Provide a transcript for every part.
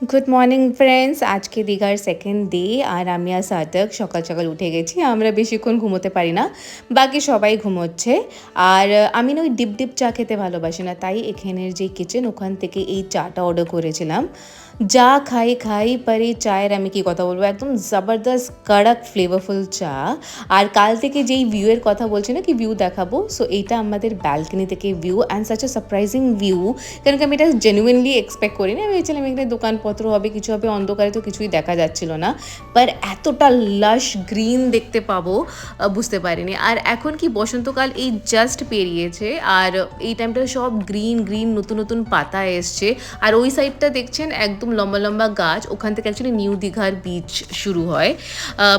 Good morning friends আজকে দীঘার second day আর আমি আর সার্থক সকাল সকাল উঠে গেছি। আমরা বেশিক্ষণ ঘুমোতে পারি না, বাকি সবাই ঘুমোচ্ছে। আর আমি না ওই ডিপ ডিপ চা খেতে ভালোবাসি না, তাই এখানের যে কিচেন ওখান থেকে এই চাটা অর্ডার করেছিলাম। যা খাই খাই পর, চায়ের আমি কি কথা বলব? একদম জবরদস্ত, কড়ক ফ্লেভারফুল চা। আর কাল থেকে যেই ভিউয়ের কথা বলছি না, কি ভিউ দেখাবো? সো এইটা আমাদের ব্যালকনি থেকে view and such a surprising view কারণ আমি এটা জেনুইনলি এক্সপেক্ট করিনি। আমি ভেবেছিলাম এখানে দোকানপত্র হবে, কিছু হবে, অন্ধকারে তো কিছুই দেখা যাচ্ছিল না। বাট এতটা লাশ গ্রিন দেখতে পাবো বুঝতে পারিনি। আর এখন কি বসন্তকাল, এই জাস্ট পেরিয়েছে। আর এই টাইমটা সব গ্রিন গ্রিন নতুন নতুন পাতা এসছে। আর ওই সাইডটা দেখছেন, একদম লম্বা লম্বা গাছ, ওখান থেকে অ্যাকচুয়ালি নিউ দীঘার বিচ শুরু হয়।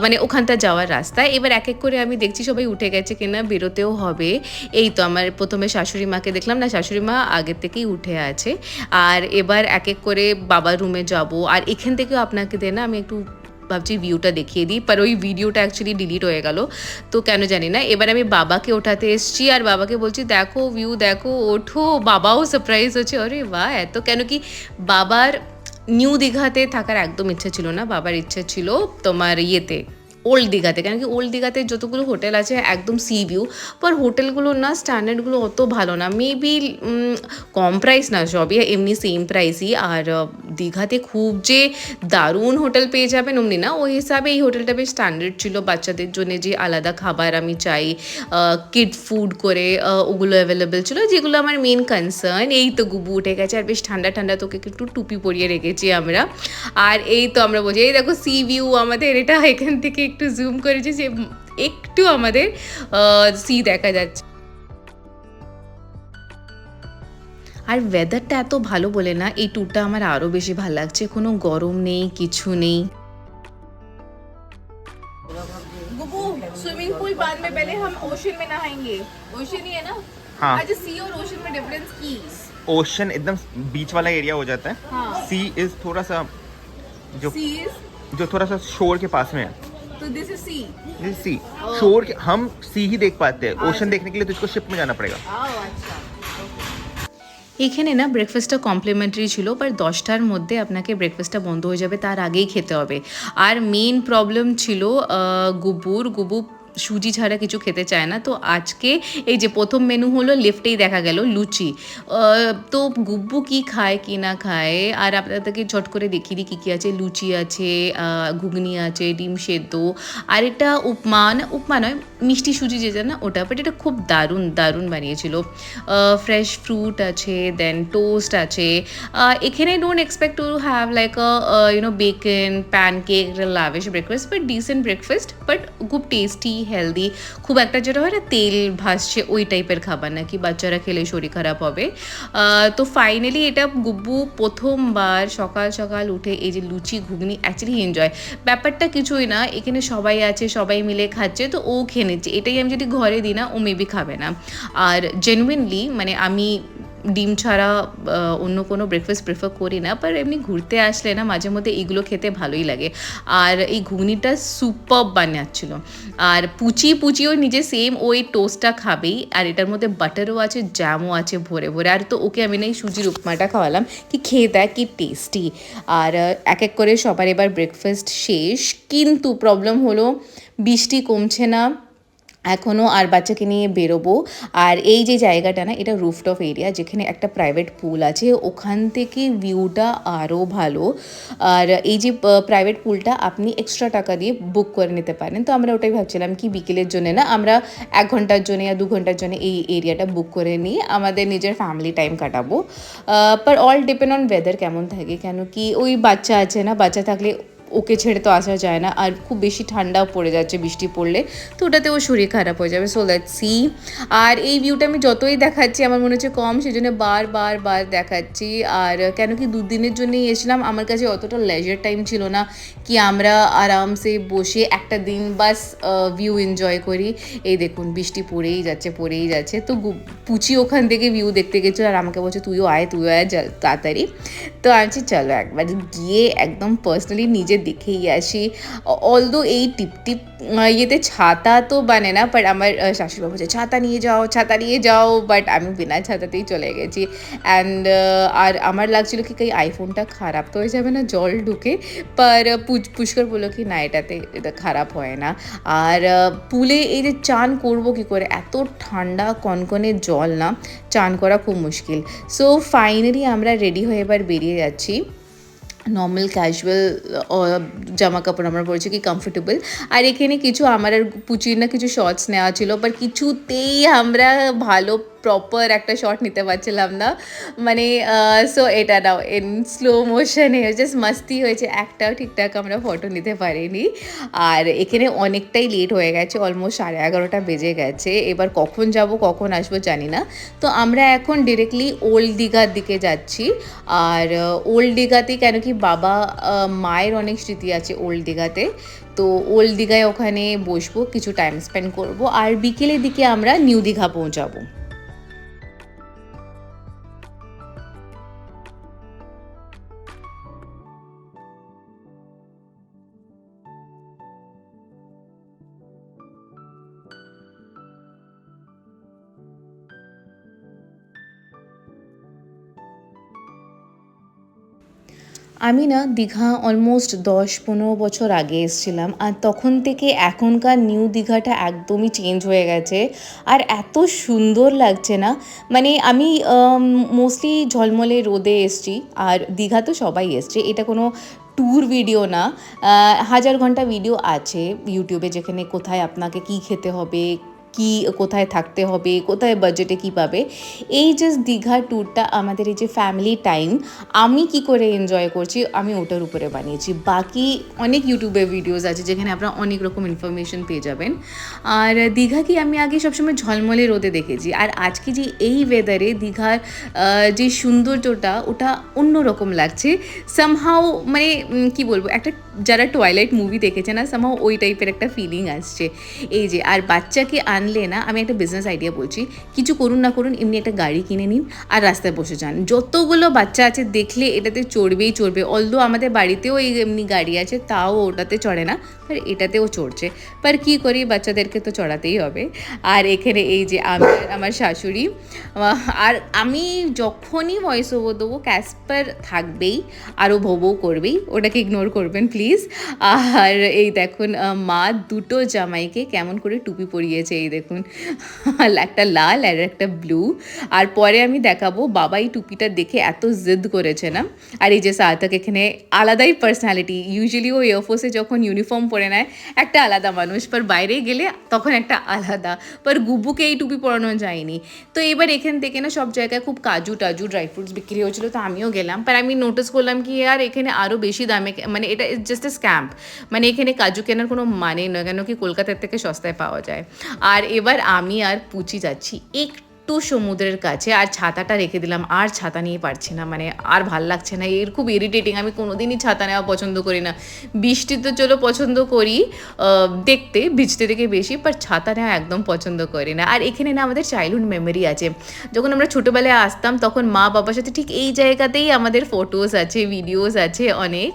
মানে ওখানটা যাওয়ার রাস্তায় এবার এক এক করে আমি দেখছি সবাই উঠে গেছে কিনা, বেরোতেও হবে। এই তো আমার প্রথমে শাশুড়ি মাকে দেখলাম। না, শাশুড়ি মা আগের থেকেই উঠে আছে। আর এবার এক এক করে বাবার রুমে যাব। আর এখান থেকেও আপনাকে দেয় না আমি একটু ভাবছি ভিউটা দেখিয়ে দিই। ਪਰ ওই ভিডিওটা অ্যাকচুয়ালি ডিলিট হয়ে গেল। তো কেন জানি না। এবার আমি বাবাকে ওঠাতে এসেছি। আর বাবাকে বলছি, দেখো ভিউ দেখো, ওঠো। বাবাও সারপ্রাইজ হচ্ছে। আরে বাহ! এত কেন কি? বাবার নিউ দীঘাতে থাকার একদম ইচ্ছে ছিল না বাবার ইচ্ছা ছিল তোমার ইয়েতে। ওল্ড দীঘাতে, কেন কি ওল্ড দীঘাতে যতগুলো হোটেল আছে একদম সি ভিউ পর হোটেলগুলো না স্ট্যান্ডার্ডগুলো অত ভালো না। মেবি কম প্রাইস না, সবই এমনি সেম প্রাইসই আর দীঘাতে খুব যে দারুণ হোটেল পেয়ে যাবেন, অমনি না, ওই হিসাবে এই হোটেলটা বেশ স্ট্যান্ডার্ড ছিল। বাচ্চাদের জন্য যে আলাদা খাবার আমি চাই কিড ফুড করে ওগুলো অ্যাভেলেবেল ছিল, যেগুলো আমার মেন কনসার্ন এই তো গুবু উঠে গেছে, আর বেশ ঠান্ডা ঠান্ডা তোকে একটু টুপি পরিয়ে রেখেছি আমরা। আর এই তো আমরা বলছি, এই দেখো সি ভিউ আমাদের, এটা এখান থেকে একটু জুম করেছি যে একটু আমাদের সি দেখা যাচ্ছে আর ওয়েদারটা এত ভালো বলে না এই ট্যুরটা আমার আরও বেশি ভালো লাগছে কোনো গরম নেই কিছু নেই गुबू स्विमिंग पूल बाद में पहले हम ओशन में नहाएंगे ओशन ही है ना हाँ। आज सी और ओशन में डिफरेंस की ओशन एकदम बीच वाला एरिया हो जाता है हाँ। सी इज थोड़ा सा जो सी इज जो थोड़ा सा शोर के पास में है तो this is sea This is sea shore के हम सी ही देख पाते हैं ओशन देखने के लिए तुझको शिप में जाना पड़ेगा आओ अच्छा এখানে না ব্রেকফাস্টটা কমপ্লিমেন্টারি ছিল বাট দশটার মধ্যে আপনাকে ব্রেকফাস্টটা বন্ধ হয়ে যাবে তার আগেই খেতে হবে আর মেন প্রবলেম ছিল আহ, গুবুর গুবু সুজি ছাড়া কিছু খেতে চায় না। তো আজকে এই যে প্রথম মেনু হলো লেফটেই দেখা গেল লুচি। তো গুব্বু কি খায়, কি না খায়? আর আপনাদেরকে ঝট করে দেখিয়ে দিই কী কী আছে। লুচি আছে ঘুগনি আছে, ডিম সেদ্ধ। আর এটা উপমা, না, উপমা নয় মিষ্টি সুজি যেটা না ওটা বাট এটা খুব দারুণ দারুণ বানিয়েছিল। ফ্রেশ ফ্রুট আছে দেন টোস্ট আছে। এখানে don't expect to have like you know bacon pancake lavish breakfast but decent breakfast but খুব টেস্টি হেলদি খুব একটা যেটা হয় না, তেল ভাসছে ওই টাইপের খাবার নাকি, বাচ্চারা খেলে শরীর খারাপ হবে। তো ফাইনালি এটা গুব্বু প্রথমবার সকাল সকাল উঠে এই যে লুচি ঘুগনি অ্যাকচুয়ালি এনজয় ব্যাপারটা কিছুই না, এখানে সবাই আছে, সবাই মিলে খাচ্ছে, তো ও খেয়ে নিচ্ছে এটাই আমি যদি ঘরে দিই না, ও মেবি খাবে না। আর জেনুইনলি মানে আমি ডিম ছাড়া অন্য কোনো ব্রেকফাস্ট প্রেফার করি না বাট এমনি ঘুরতে আসলে না, মাঝে মধ্যে এইগুলো খেতে ভালোই লাগে। আর এই ঘুগনিটা সুপার বানাচ্ছিল। আর পুচি পুচিও নিজে সেম ওই টোস্টটা খাবেই, আর এটার মধ্যে বাটারও আছে জ্যামও আছে ভরে ভরে। আর তো ওকে আমি না এই সুজির উপমাটা খাওয়ালাম, কি খেয়ে দেয় কি টেস্টি আর এক এক করে সবার এবার ব্রেকফাস্ট শেষ, কিন্তু প্রবলেম হলো, বৃষ্টি কমছে না। এখনও আর বাচ্চাকে নিয়ে বেরোবো। আর এই যে জায়গাটা না, এটা রুফটপ এরিয়া যেখানে একটা প্রাইভেট পুল আছে, ওখান থেকে ভিউটা আরও ভালো। আর এই যে প্রাইভেট পুলটা আপনি এক্সট্রা টাকা দিয়ে বুক করে নিতে পারেন। তো আমরা ওটাই ভাবছিলাম কি বিকেলের জন্য না, আমরা এক ঘণ্টার জন্য বা দু ঘণ্টার জন্য এই এরিয়াটা বুক করে নিয়ে আমাদের নিজের ফ্যামিলি টাইম কাটাবো। Per all depend on weather কেমন থাকে, কেন কি ওই বাচ্চা আছে না, বাচ্চা থাকলে ওকে ছেড়ে তো আসা যায় না। আর খুব বেশি ঠান্ডাও পড়ে যাচ্ছে, বৃষ্টি পড়লে। তো ওটাতে ও শরীর খারাপ হয়ে যাবে। সো লেটস সি আর এই ভিউটা আমি যতই দেখাচ্ছি, আমার মনে হচ্ছে কম সেই জন্য বার দেখাচ্ছি। আর কেন কি দুদিনের জন্যই এসেছিলাম, আমার কাছে অতটা লেজার টাইম ছিল না কি আমরা আরামসে বসে একটা দিন বাস ভিউ এনজয় করি। এই দেখুন, বৃষ্টি পড়েই যাচ্ছে পড়েই যাচ্ছে। তো পুচি ওখান থেকে ভিউ দেখতে গেছিল আর আমাকে বলছে, তুইও আয় তুইও আয় তাড়াতাড়ি। তো আমি চলো একবার। গিয়ে একদম পার্সোনালি নিজে দেখেই আসি অলদো এই টিপ টিপ ইয়েতে ছাতা তো বানে না বাট আমার আহ, শাশুড়ি বলছে ছাতা নিয়ে যাও ছাতা নিয়ে যাও বাট আমি বিনা ছাতাতেই চলে গেছি অ্যান্ড আর আমার লাগছিল কি এই আইফোনটা খারাপ তো হয়ে যাবে না জল ঢুকে পর পুষ্কর বলল কি না এটাতে এটা খারাপ হয় না আর পুলে এই যে চান করব কি করে এত ঠান্ডা কনকনে জল না চান করা খুব মুশকিল সো ফাইনালি আমরা রেডি হয়ে এবার বেরিয়ে যাচ্ছি নর্মাল ক্যাজুয়াল জামা কাপড় আমরা পরেছি কি কমফোর্টেবল আর এখানে কিছু আমার আর পুচির না কিছু শর্টস নেওয়া ছিল বাট কিছুতেই আমরা ভালো প্রপার একটা শট নিতে পারছিলাম না। মানে সো এটা নাও ইন স্লো মোশনে জাস্ট মাস্তি হয়েছে। একটাও ঠিকঠাক আমরা ফটো নিতে পারিনি। আর এখানে অনেকটাই লেট হয়ে গেছে অলমোস্ট সাড়ে এগারোটা বেজে গেছে। এবার কখন যাব, কখন আসব জানি না। তো আমরা এখন ডিরেক্টলি ওল্ড দীঘার দিকে যাচ্ছি। আর ওল্ড দীঘাতে কেন কি বাবা মায়ের অনেক স্মৃতি আছে ওল্ড দীঘাতে তো ওল্ড দীঘায় ওখানে বসবো, কিছু টাইম স্পেন্ড করব। আর বিকেলের দিকে আমরা নিউ দীঘা পৌঁছাবো। আমি না দীঘা অলমোস্ট দশ পনেরো বছর আগে এসেছিলাম আর তখন থেকে এখনকার নিউ দীঘাটা একদমই চেঞ্জ হয়ে গেছে আর এত সুন্দর লাগছে না? মানে আমি মোস্টলি ঝলমলে রোদে এসছি আর দীঘা তো সবাই এসছে। এটা কোনো ট্যুর ভিডিও না। হাজার ঘণ্টা ভিডিও আছে ইউটিউবে যেখানে কোথায় আপনাকে কি খেতে হবে কি, কোথায় থাকতে হবে, কোথায় বাজেটে কি পাবে, এই জাস্ট দীঘা ট্যুরটা আমাদের এই যে ফ্যামিলি টাইম আমি কি করে এনজয় করছি, আমি ওটার উপরে বানিয়েছি। বাকি অনেক ইউটিউবে ভিডিওস আছে যেখানে আপনারা অনেক রকম ইনফরমেশন পেয়ে যাবেন। আর দীঘা কি আমি আগে সবসময় ঝলমলে রোদে দেখেছি। আর আজকে যে এই ওয়েদারে দীঘার যে সৌন্দর্যটা, ওটা অন্যরকম লাগছে। সামহাও মানে কি বলব, একটা যারা টয়লাইট মুভি দেখেছে না সামহাও ওই টাইপের একটা ফিলিং আসছে। এই যে, আর বাচ্চাকে আনলে না, আমি একটা বিজনেস আইডিয়া বলছি, কিছু করুন না করুন, এমনি একটা গাড়ি কিনে নিন আর রাস্তায় বসে যান। যতগুলো বাচ্চা আছে, দেখলে এটাতে চড়বেই চড়বে। অলদো আমাদের বাড়িতেও এই এমনি গাড়ি আছে, তাও ওটাতে চড়ে না। আর এটাতেও চড়ছে পার কি করি বাচ্চাদেরকে তো চড়াতেই হবে আর এখানে এই যে আমি আমার শাশুড়ি আর আমি যখনই ভয়েস ওভার দেবো ক্যাসপার থাকবেই আরও ভবও করবেই ওটাকে ইগনোর করবেন প্লিজ আর এই দেখুন মা দুটো জামাইকে কেমন করে টুপি পরিয়েছে এই দেখুন একটা লাল আর একটা ব্লু আর পরে আমি দেখাবো বাবা এই টুপিটা দেখে এত জিদ করেছে না আর এই যে সার্থক এখানে আলাদাই পার্সোনালিটি ইউজুয়ালি ও এয়ারফোর্সে যখন ইউনিফর্ম পরে নেয়, একটা আলাদা মানুষ। পর বাইরে গেলে তখন একটা আলাদা। পর গুবুকে এই টুপি পরানো যায়নি। তো এবার এখান থেকে না সব জায়গায় খুব কাজু টাজু ড্রাই ফ্রুটস বিক্রি হচ্ছিল তো আমিও গেলাম। পর আমি নোটিস করলাম কি, আর এখানে আরও বেশি দামে মানে এটা জাস্ট এ স্ক্যাম্প মানে এখানে কাজু কেনার কোনো মানে নয়, কেন কি কলকাতার থেকে সস্তায় পাওয়া যায়। আর এবার আমি আর পুচি যাচ্ছি, একটু সমুদ্রের কাছে আর ছাতাটা রেখে দিলাম। আর ছাতা নিয়ে পারছি না মানে আর ভালো লাগছে না। এর খুব ইরিটেটিং আমি কোনোদিনই ছাতা নেওয়া পছন্দ করি না। বৃষ্টি তো চলো পছন্দ করি দেখতে, ভিজতে থেকে বেশি বাট ছাতা নেওয়া একদম পছন্দ করি না। আর এখানে না আমাদের চাইল্ডহুড মেমোরি আছে। যখন আমরা ছোটোবেলায় আসতাম, তখন মা বাবার সাথে ঠিক এই জায়গাতেই আমাদের ফটোস আছে ভিডিওস আছে অনেক।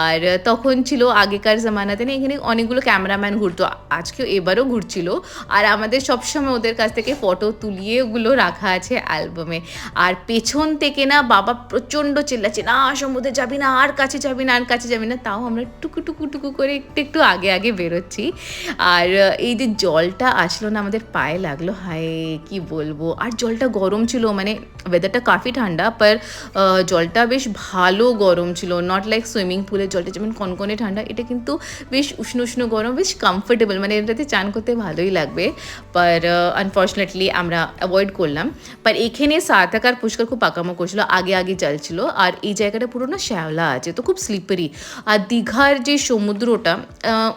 আর তখন ছিল আগেকার জামানাতে না, এখানে অনেকগুলো ক্যামেরাম্যান ঘুরতো। আজকেও এবারও ঘুরছিল। আর আমাদের সবসময় ওদের কাছ থেকে ফটো তুলিয়ে ওগুলো রাখা আছে অ্যালবামে। আর পেছন থেকে না বাবা প্রচণ্ড চিল্লাচ্ছে, না, সমুদ্রে যাবি না, আর কাছে যাবি না, আর কাছে যাবি না। তাও আমরা টুকু টুকু টুকু করে একটু একটু আগে আগে বেরোচ্ছি। আর এই যে জলটা আসলো না, আমাদের পায়ে লাগল, হায়, কি বলব? আর জলটা গরম ছিল মানে ওয়েদারটা কাফি ঠান্ডা পার জলটা বেশ ভালো গরম ছিল। নট লাইক সুইমিং পুলের জলটা যেমন কনকনে ঠান্ডা, এটা কিন্তু বেশ উষ্ণ উষ্ণ গরম, বেশ কমফোর্টেবল মানে এটাতে চান করতে ভালোই লাগবে। পার আনফর্চুনেটলি আমরা অ্যাভয়েড করলাম। পার এখানে সার্থক আর পুষ্কর খুব পাকামো করছিল, আগে আগে চলছিল আর এই জায়গাটা পুরো না শ্যাওলা আছে, তো খুব স্লিপারি আর দীঘার যে সমুদ্রটা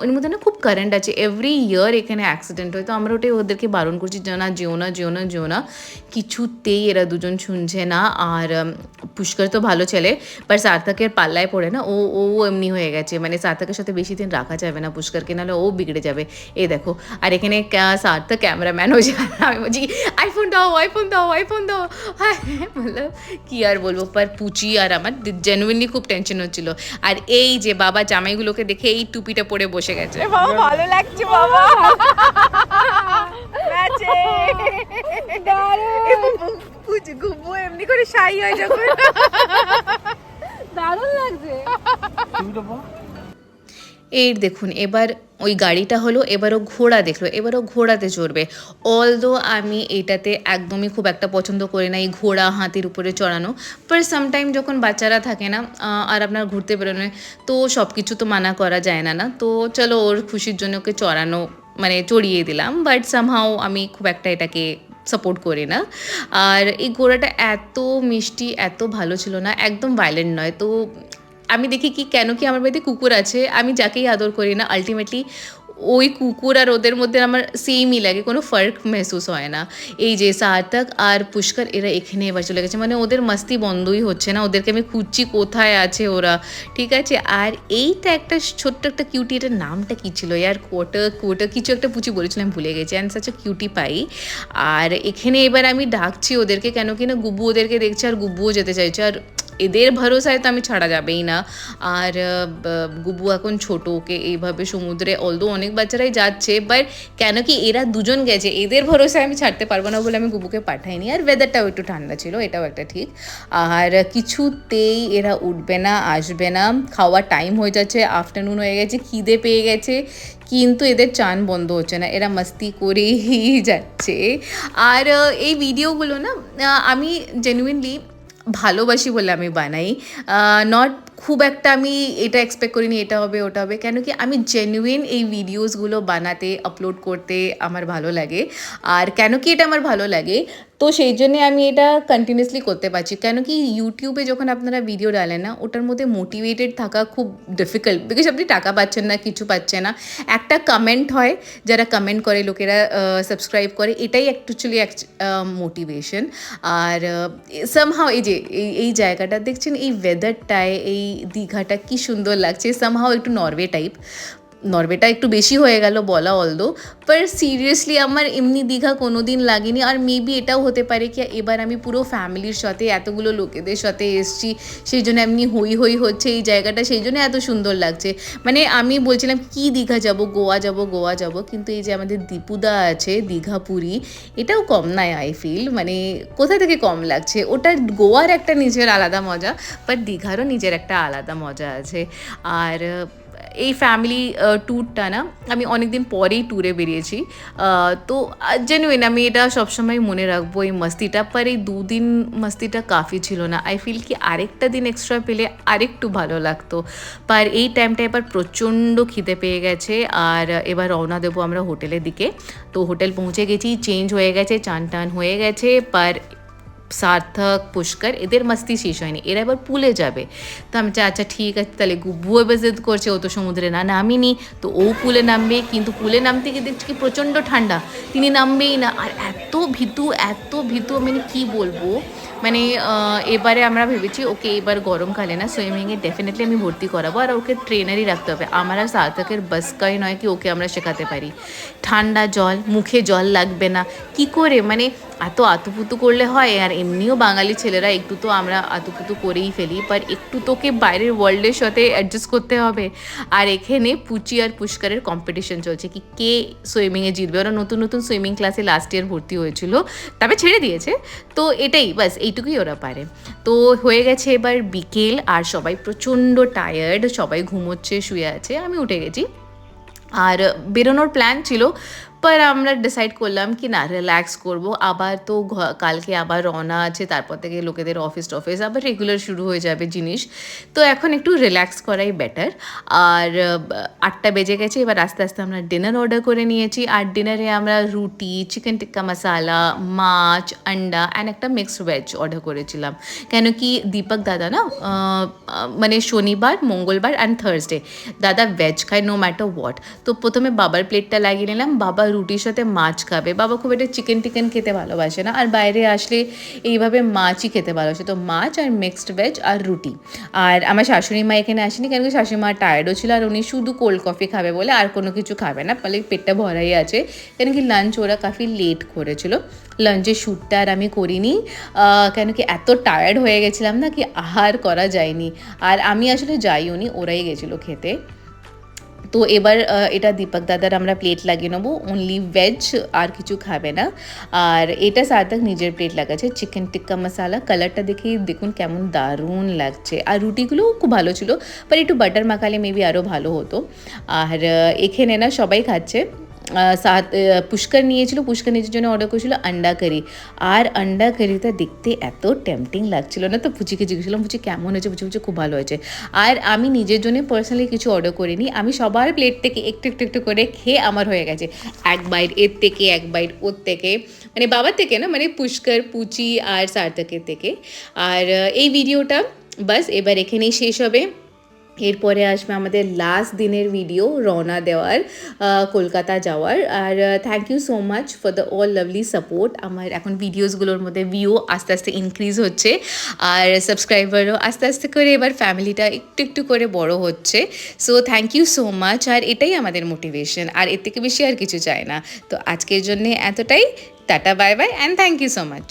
ওর মধ্যে না খুব কারেন্ট আছে। এভরি ইয়ার এখানে অ্যাক্সিডেন্ট হয়, তো আমরা ওটাই ওদেরকে বারণ করছি যে না, যেও না যেও না যেও না। কিছুতেই এরা দুজন শুনছে না। আর পুষ্কর তো ভালো ছেলে বাট সার্থকের পাল্লায় পড়ে না, ও ও এমনি হয়ে গেছে। মানে সার্থকের সাথে বেশি দিন রাখা যাবে না পুষ্করকে, নাহলে ও বিগড়ে যাবে। এই দেখো, আর এখানে সার্থক ক্যামেরাম্যান হয়ে যায় আমি বলছি, আইফোন দাও আইফোন দাও আইফোন দাও। হ্যাঁ মতলব কি আর বলব? পার পুচি আর আমার জেনুইনলি খুব টেনশন হচ্ছিল। আর এই যে বাবা জামাইগুলোকে দেখে এই টুপিটা পরে বসে গেছে। বাবা ভালো লাগছে বাবা। গুবু এমনি করে শাই হয় যখন। দারুণ লাগছে। এই দেখুন, এবার ওই গাড়িটা হলো এবারও ঘোড়া দেখল এবারও ঘোড়াতে চড়বে। অলদো আমি এটাতে একদমই খুব একটা পছন্দ করি না এই ঘোড়া হাতির উপরে চড়ানো বাট সামটাইম যখন বাচ্চারা থাকে না আর আপনার ঘুরতে বেরোনো তো সব কিছু তো মানা করা যায় না না? তো চলো ওর খুশির জন্য ওকে চড়ানো মানে চড়িয়ে দিলাম বাট সামহাও আমি খুব একটা এটাকে সাপোর্ট করি না। আর এই ঘোড়াটা এত মিষ্টি, এত ভালো ছিল না, একদম ভায়োলেন্ট নয়, তো আমি দেখি কি, কেন কি আমার বাড়িতে কুকুর আছে, আমি যাকেই আদর করি না আলটিমেটলি ওই কুকুর আর ওদের মধ্যে আমার সেমই লাগে, কোনো ফার্ক মেহসুস হয় না। এই যে সার্থক আর পুষ্কর, এরা এখানে এবার চলে গেছে। মানে ওদের মাস্তি বন্ধই হচ্ছে না, ওদেরকে আমি খুঁজছি কোথায় আছে ওরা। ঠিক আছে? আর এইটা একটা ছোট্ট একটা কিউটি এটার নামটা কী ছিল? ইয়ার কোয়াটার কোয়াটার কিছু একটা পুচি বলেছিলাম ভুলে গেছি। অ্যান্ড সাচ কিউটি পাই আর এখানে এবার আমি ডাকছি ওদেরকে, কেন কি না, গুব্বু ওদেরকে দেখছে, আর গুব্বুও যেতে চাইছে। আর এদের ভরসায় তো আমি ছাড়া যাবেই না। আর গুবু এখন ছোট, ওকে এইভাবে সমুদ্রে অলদো অনেক বাচ্চারাই যাচ্ছে বাট কেন কি এরা দুজন গেছে, এদের ভরসায় আমি ছাড়তে পারব না বলে আমি গুবুকে পাঠাইনি। আর ওয়েদারটাও একটু ঠান্ডা ছিল, এটাও একটা ঠিক। আর কিছুতেই এরা উঠবে না, আসবে না। খাওয়ার টাইম হয়ে যাচ্ছে আফটারনুন হয়ে গেছে, খিদে পেয়ে গেছে, কিন্তু এদের চান বন্ধ হচ্ছে না, এরা মস্তি করেই যাচ্ছে। আর এই ভিডিওগুলো না আমি জেনুইনলি ভালোবাসি বলে আমি বানাই। নট খুব একটা আমি এটা এক্সপেক্ট করিনি, এটা হবে, ওটা হবে, কেন কি আমি জেনুইন এই ভিডিওসগুলো বানাতে আপলোড করতে আমার ভালো লাগে। আর কেন কি এটা আমার ভালো লাগে? তো সেই জন্যে আমি এটা কন্টিনিউসলি করতে পারছি। কেন কি ইউটিউবে যখন আপনারা ভিডিও ডালেন না, ওটার মধ্যে মোটিভেটেড থাকা খুব ডিফিকাল্ট বিকজ আপনি টাকা পাচ্ছেন না, কিছু পাচ্ছেন না। একটা কমেন্ট হয়, যারা কমেন্ট করে, লোকেরা সাবস্ক্রাইব করে, এটাই অ্যাকচুয়ালি মোটিভেশন আর সামহাও এই যে, এই জায়গাটা, দেখছেন এই ওয়েদারটায় এই দীঘাটা কি সুন্দর লাগছে সামহাও একটু নরওয়ে টাইপ নরওয়েটা একটু বেশি হয়ে গেল বলা অলদো বাট সিরিয়াসলি আমার এমনি দীঘা কোনো দিন লাগেনি, আর মেবি এটাও হতে পারে কি এবার আমি পুরো ফ্যামিলির সাথে, এতগুলো লোকেদের সাথে এসছি, সেই জন্য এমনি হই হই হচ্ছে এই জায়গাটা, সেই জন্য এত সুন্দর লাগছে। মানে আমি বলছিলাম কি দীঘা যাব, গোয়া যাব গোয়া যাব, কিন্তু এই যে আমাদের দীপুদা আছে, দীঘা পুরী, এটাও কম নয় আই ফিল মানে কোথা থেকে কম লাগছে? ওটা গোয়ার একটা নিজের আলাদা মজা বাট দীঘারও নিজের একটা আলাদা মজা আছে। আর এই ফ্যামিলি ট্যুরটা না, আমি অনেক দিন পরেই ট্যুরে বেরিয়েছি। তো জেনুইন আমি এটা সবসময় মনে রাখব, এই মস্তিটা পর এই দুদিন মস্তিটা কাফি ছিল না। আই ফিল কি আরেকটা দিন এক্সট্রা পেলে আরেকটু ভালো লাগতো। পার এই টাইমটা এবার প্রচণ্ড খিদে পেয়ে গেছে, আর এবার রওনা দেবো আমরা হোটেলের দিকে। তো হোটেল পৌঁছে গেছি চেঞ্জ হয়ে গেছে, চান টান হয়ে গেছে পার সার্থক পুষ্কর এদের মাস্তি শেষ হয়নি। এরা এবার পুলে যাবে। তো আমি চাই, আচ্ছা ঠিক আছে তাহলে গুব্বু এবার জেদ করছে ও তো সমুদ্রে না নামিনি তো ও পুলে নামবে কিন্তু পুলে নামতে গিয়ে দেখছি কি প্রচণ্ড ঠান্ডা। তিনি নামবেই না। আর এত ভীতু এত ভীতু মানে কি বলব? মানে এবারে আমরা ভেবেছি ওকে এবার গরমকালে না সুইমিংয়ে ডেফিনেটলি আমি ভর্তি করাবো আর ওকে ট্রেনারই রাখতে হবে। আমার আর সার্থকের বাসকাই নয় কি ওকে আমরা শেখাতে পারি। ঠান্ডা জল মুখে জল লাগবে না। কি করে? মানে এত আতুপুতু করলে হয়, আর এমনিও বাঙালি ছেলেরা একটু তো আমরা আতুপুতু করেই ফেলি বাট একটু তোকে বাইরের ওয়ার্ল্ডের সাথে অ্যাডজাস্ট করতে হবে। আর এখানে পুচি আর পুষ্কারের কম্পিটিশন চলছে কি কে সুইমিংয়ে জিতবে? ওরা নতুন নতুন সুইমিং ক্লাসে লাস্ট ইয়ার ভর্তি হয়েছিল, তবে ছেড়ে দিয়েছে। তো এটাই বাস এইটুকুই ওরা পারে। তো হয়ে গেছে এবার বিকেল, আর সবাই প্রচণ্ড টায়ার্ড সবাই ঘুমোচ্ছে, শুয়ে আছে, আমি উঠে গেছি। আর বেরোনোর প্ল্যান ছিল পর আমরা ডিসাইড করলাম কি না রিল্যাক্স করব। আবার তো কালকে আবার রওনা আছে, তারপর থেকে লোকেদের অফিস টফিস, আবার রেগুলার শুরু হয়ে যাবে জিনিস। তো এখন একটু রিল্যাক্স করাই বেটার আর আটটা বেজে গেছে, এবার আস্তে আস্তে আমরা ডিনার অর্ডার করে নিয়েছি। আর ডিনারে আমরা রুটি চিকেন টিক্কা মশালা মাছ, আন্ডা অ্যান্ড একটা মিক্সড ভেজ অর্ডার করেছিলাম। কেন কি দীপক দাদা না মানে শনিবার, মঙ্গলবার অ্যান্ড থার্সডে দাদা ভেজ খায় নো ম্যাটার হোয়াট তো প্রথমে বাবার প্লেটটা লাগিয়ে নিলাম, বাবা রুটির সাথে মাছ খাবে। বাবা খুব একটা চিকেন টিকেন খেতে ভালোবাসে না। আর বাইরে আসলে এইভাবে মাছই খেতে ভালোবাসে। তো মাছ আর মিক্সড ভেজ আর রুটি। আর আমার শাশুড়ি মা এখানে আসেনি কেন কি শাশুড়ি মা টায়ার্ডও ছিল আর উনি শুধু কোল্ড কফি খাবে বলে আর কোনো কিছু খাবে না। ফলে পেটটা ভরাই আছে। কেন কি লাঞ্চ ওরা কাফি লেট করেছিল। লাঞ্চের শ্যুটটা আর আমি করিনি। কেন কি এত টায়ার্ড হয়ে গেছিলাম না কি আহার করা যায়নি। আর আমি আসলে যাইও নি ওরাই গেছিল খেতে। তো এবার এটা দীপক দাদার আমরা প্লেট লাগিয়ে নেব। অনলি ভেজ আর কিছু খাবে না। আর এটা সার্থক নিজের প্লেট লাগাচ্ছে। চিকেন টিক্কা মশালা কালারটা দেখে দেখুন কেমন দারুণ লাগছে। আর রুটিগুলোও খুব ভালো ছিল বাট একটু বাটার মাখালে মেবি আরও ভালো হতো। আর এখানে না সবাই খাচ্ছে। সাথ পুষ্কর নিয়েছিল, পুষ্কর নিজের জন্য অর্ডার করেছিল, আন্ডা কারি আর আন্ডা কারিটা দেখতে এত টেম্পটিং লাগছিল না তো? পুচিকে জিজ্ঞেসলাম পুচি কেমন হয়েছে? পুচি পুচি খুব ভালো হয়েছে। আর আমি নিজের জন্য পার্সোনালি কিছু অর্ডার করিনি। আমি সবার প্লেট থেকে একটু একটু একটু করে খেয়ে আমার হয়ে গেছে। এক বাইট এর থেকে, এক বাইট ওর থেকে মানে বাবার থেকে না মানে পুষ্কর, পুচি আর সার্থকের থেকে। আর এই ভিডিওটা বাস, এবার এখানেই শেষ হবে। এরপরে আসবে আমাদের লাস্ট দিনের ভিডিও রওনা দেওয়ার কলকাতা যাওয়ার। আর thank you so much for the all lovely support আমার এখন ভিডিওসগুলোর মধ্যে ভিউ আস্তে আস্তে ইনক্রিজ হচ্ছে। আর সাবস্ক্রাইবারও আস্তে আস্তে করে এবার ফ্যামিলিটা একটু একটু করে বড় হচ্ছে। So thank you so much আর এটাই আমাদের মোটিভেশন আর এর থেকে বেশি আর কিছু চাই না। তো আজকের জন্যে এতটাই। Tata bye bye and thank you so much